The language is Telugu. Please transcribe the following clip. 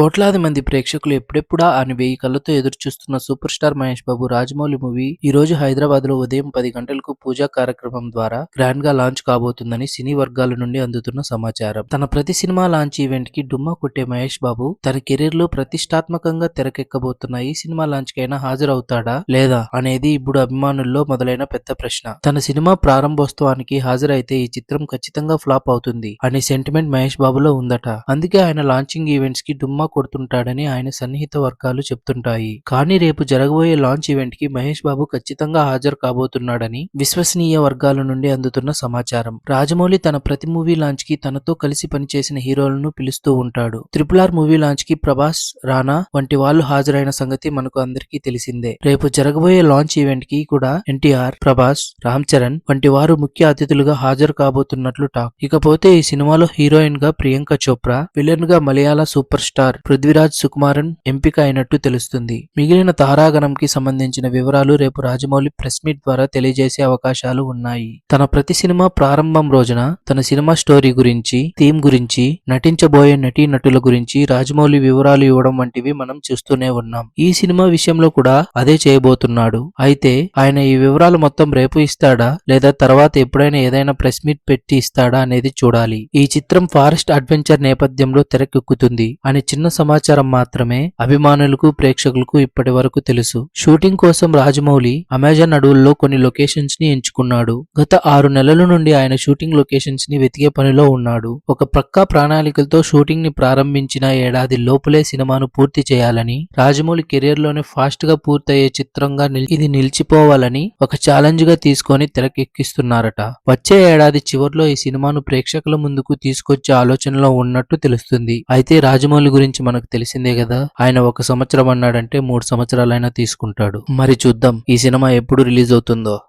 కోట్లాది మంది ప్రేక్షకులు ఎప్పుడెప్పుడా అని వెయ్యి కళ్ళతో ఎదురు చూస్తున్న super star Mahesh Babu Rajamouli movie ఈ రోజు హైదరాబాద్లో ఉదయం పది గంటలకు పూజా కార్యక్రమం ద్వారా గ్రాండ్గా లాంచ్ కాబోతుందని సినీ వర్గాల నుండి అందుతున్న సమాచారం. తన ప్రతి సినిమా లాంచ్ ఈవెంట్కి డుమ్మా కొట్టే మహేష్ బాబు తన కెరీర్లో ప్రతిష్టాత్మకంగా తెరకెక్కబోతున్న ఈ సినిమా లాంచ్ కైనా హాజరవుతాడా లేదా అనేది ఇప్పుడు అభిమానుల్లో మొదలైన పెద్ద ప్రశ్న. తన సినిమా ప్రారంభోత్సవానికి హాజరైతే ఈ చిత్రం ఖచ్చితంగా ఫ్లాప్ అవుతుంది అనే సెంటిమెంట్ మహేష్ బాబులో ఉందట. అందుకే ఆయన లాంచింగ్ ఈవెంట్స్కి డుమ్మా కొడుతుంటాడని ఆయన సన్నిహిత వర్గాలు చెప్తుంటాయి. కానీ రేపు జరగబోయే లాంచ్ ఈవెంట్కి మహేష్ బాబు ఖచ్చితంగా హాజరు కాబోతున్నాడని విశ్వసనీయ వర్గాల నుండి అందుతున్న సమాచారం. రాజమౌళి తన ప్రతి మూవీ లాంచ్కి తనతో కలిసి పనిచేసిన హీరోలను పిలుస్తూ ఉంటాడు. త్రిపుల్ ఆర్ మూవీ లాంచ్కి ప్రభాస్ రానా వంటి వాళ్ళు హాజరైన సంగతి మనకు అందరికీ తెలిసిందే. రేపు జరగబోయే లాంచ్ ఈవెంట్కి కూడా ఎన్టీఆర్ ప్రభాస్ రామ్ చరణ్ వంటి వారు ముఖ్య అతిథులుగా హాజరు కాబోతున్నట్లు టాక్. ఇకపోతే ఈ సినిమాలో హీరోయిన్గా ప్రియాంక చోప్రా విలన్గా మలయాళ సూపర్ స్టార్ పృథ్వీరాజ్ సుకుమారన్ ఎంపిక అయినట్టు తెలుస్తుంది. మిగిలిన తారాగణంకి సంబంధించిన వివరాలు రేపు రాజమౌళి ప్రెస్ మీట్ ద్వారా తెలియజేసే అవకాశాలు ఉన్నాయి. తన ప్రతి సినిమా ప్రారంభం రోజున తన సినిమా స్టోరీ గురించి థీమ్ గురించి నటించబోయే నటీ నటుల గురించి రాజమౌళి వివరాలు ఇవ్వడం వంటివి మనం చూస్తూనే ఉన్నాం. ఈ సినిమా విషయంలో కూడా అదే చేయబోతున్నాడు. అయితే ఆయన ఈ వివరాలు మొత్తం రేపు ఇస్తాడా? లేదా తర్వాత ఎప్పుడైనా ఏదైనా ప్రెస్ మీట్ పెట్టి ఇస్తాడా అనేది చూడాలి. ఈ చిత్రం ఫారెస్ట్ అడ్వెంచర్ నేపథ్యంలో తెరకెక్కుతుంది అని చిన్న సమాచారం మాత్రమే అభిమానులకు ప్రేక్షకులకు ఇప్పటి వరకు తెలుసు. షూటింగ్ కోసం రాజమౌళి అమెజాన్ అడవుల్లో కొన్ని లొకేషన్స్ని ఎంచుకున్నాడు. గత ఆరు నెలల నుండి ఆయన షూటింగ్ లొకేషన్స్ని వెతికే పనిలో ఉన్నాడు. ఒక ప్రక్కా ప్రణాళికలతో షూటింగ్ని ప్రారంభించిన ఏడాది లోపలే సినిమాను పూర్తి చేయాలని రాజమౌళి కెరీర్లోనే ఫాస్ట్గా పూర్తయ్యే చిత్రంగా ఇది నిలిచిపోవాలని ఒక ఛాలెంజ్గా తీసుకొని తెరకెక్కిస్తున్నారట. వచ్చే ఏడాది చివర్లో ఈ సినిమాను ప్రేక్షకుల ముందుకు తీసుకొచ్చే ఆలోచనలో ఉన్నట్టు తెలుస్తుంది. అయితే రాజమౌళి గురించి గురించి మనకు తెలిసిందే కదా? ఆయన ఒక సంవత్సరం అన్నాడంటే మూడు సంవత్సరాలైనా తీసుకుంటాడు. మరి చూద్దాం ఈ సినిమా ఎప్పుడు రిలీజ్ అవుతుందో.